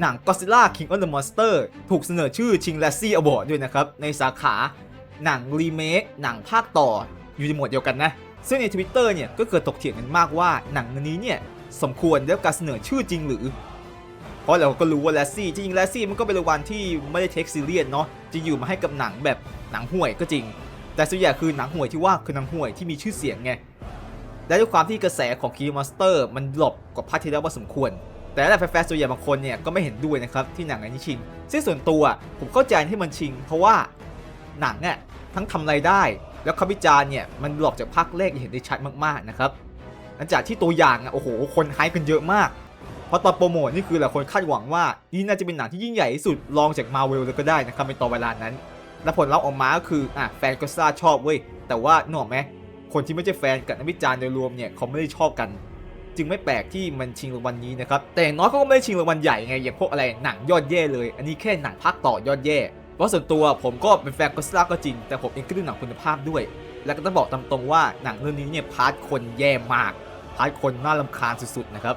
หนัง Godzilla King of the Monster ถูกเสนอชื่อชิง l a z z y Award ด้วยนะครับ ในสาขาหนังรีเมคหนังภาคต่ออยู่ในหมวดเดียวกันนะ ซึ่งใน Twitter เนี่ยก็เกิดตกเถียงกันมากว่าหนังนี้เนี่ยสมควรได้รับการเสนอชื่อจริงหรือ เพราะเราก็รู้ว่าแลซี่ จริงแลซี่มันก็เป็นรางวัลที่ไม่ได้เทคซีเรียสเนาะจะอยู่มาให้กับหนังแบบหนังห่วยก็จริง แต่ส่วนใหญ่คือหนังห่วยที่ว่าคือหนังห่วยที่มีชื่อเสียงไงและด้วยความที่กระแสของคีมอนสเตอร์มันหลบกว่าภาคที่แล้วพอสมควร แต่แล้วแฟนๆส่วนใหญ่บางคนเนี่ยก็ไม่เห็นด้วยนะครับที่หนังอันนี้ชิง ซึ่งส่วนตัวผมเข้าใจที่มันชิง เพราะว่าหนังอะทั้งทำรายได้ แล้วคำวิจารณ์เนี่ยมันหลอกจากภาคแรกเห็นได้ชัดมากๆนะครับหลังจากที่ตัวอย่างอะโอ้โหคนไฮป์กันเยอะมากเพราะตอนโปรโมทนี่คือหลายคนคาดหวังว่านี่น่าจะเป็นหนังที่ยิ่งใหญ่ที่สุดรองจากมาเวลเลยก็ได้นะครับในตอนเวลานั้น และผลลัพธ์ออกมาก็คืออะแฟนก็ซาชอบเว้ยแต่ว่านออกไหมคนที่ไม่ใช่แฟนกับนักวิจารณ์โดยรวมเนี่ยเขาไม่ได้ชอบกัน จึงไม่แปลกที่มันชิงรางวัลนี้นะครับ แต่อย่างน้อยเขาก็ไม่ได้ชิงรางวัลใหญ่ไงอย่างพวกอะไรหนังยอดเย่เลย อันนี้แค่หนังภาคต่อยอดเย่เพราะส่วนตัวผมก็เป็นแฟนก็สลาก็จริง แต่ผมเองก็ดูหนังคุณภาพด้วย และก็ต้องบอกตามตรงว่าหนังเรื่องนี้เนี่ยพาร์ทคนแย่มาก พาร์ทคนน่ารำคาญสุดๆนะครับ